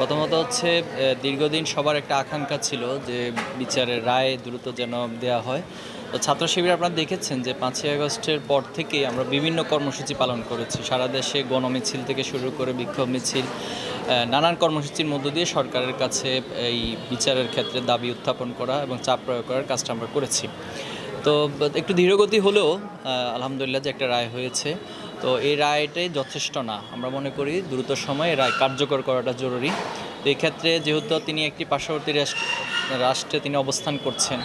প্রথমত হচ্ছে দীর্ঘদিন সবার একটা আকাঙ্ক্ষা ছিল যে বিচারের রায় দ্রুত যেন দেওয়া হয়। তো ছাত্র শিবির আপনারা দেখেছেন যে পাঁচই আগস্টের পর থেকে আমরা বিভিন্ন কর্মসূচি পালন করেছি। সারা দেশে গণমিছিল থেকে শুরু করে বিক্ষোভ মিছিল নানান কর্মসূচির মধ্য দিয়ে সরকারের কাছে এই বিচারের ক্ষেত্রে দাবি উত্থাপন করা এবং চাপ প্রয়োগ করার কাজটা আমরা করেছি। তো একটু ধীরগতি হলেও আলহামদুলিল্লাহ যে একটা রায় হয়েছে। তো এই রায়টাই যথেষ্ট না। আমরা মনে করি দ্রুত সময়ে রায় কার্যকর করাটা জরুরি। তো এই ক্ষেত্রে যেহেতু তিনি একটি পার্শ্ববর্তী রাষ্ট্র- তিনি অবস্থান করছেন,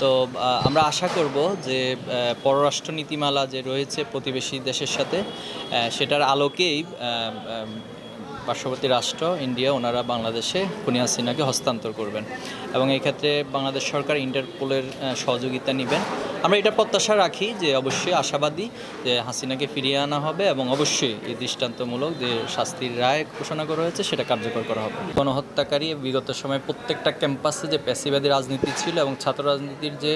তো আমরা আশা করব যে পররাষ্ট্র নীতিমালা যে রয়েছে প্রতিবেশী দেশের সাথে সেটার আলোকেই পার্শ্ববর্তী রাষ্ট্র, ইন্ডিয়া, ওনারা বাংলাদেশে খুনি হাসিনাকে হস্তান্তর করবেন এবং এই ক্ষেত্রে বাংলাদেশ সরকার ইন্টারপোলের সহযোগিতা নেবেন। আমরা এটা প্রত্যাশা রাখি যে অবশ্যই আশাবাদী যে হাসিনাকে ফিরিয়ে আনা হবে এবং অবশ্যই এই দৃষ্টান্তমূলক যে শাস্তির রায় ঘোষণা করা হয়েছে সেটা কার্যকর করা হবে। গণহত্যাকারী বিগত সময়ে প্রত্যেকটা ক্যাম্পাসে যে পেশিবাদী রাজনীতি ছিল এবং ছাত্র রাজনীতির যে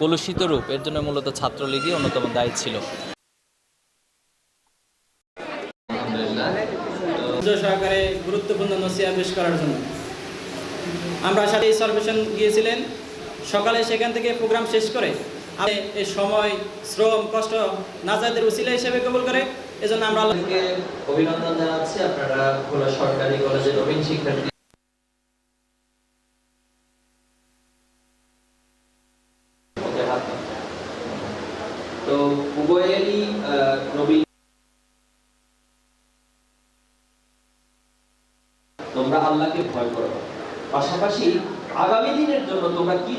কলুষিত রূপ, এর জন্য মূলত ছাত্রলীগই অন্যতম দায়ী ছিল। সহকারে গুরুত্বপূর্ণ নসিয়া পেশ করার জন্য। আমরা সাথে সার্ভেশন গিয়েছিলেন। সকালে সেখান থেকে প্রোগ্রাম শেষ করে আমি এই সময় শ্রম কষ্ট নাজাদের উসিলা হিসেবে কবুল করে। এজন্য আমরা অভিনন্দন জানাচ্ছি। আপনারা খোলা সরকারি কলেজের নবীন শিক্ষার্থী। তো উভয়েরই আহ, নবীন তোমরা আল্লাহকে ভয় করো। পাশাপাশি আগামী দিনের জন্য তোমরা কি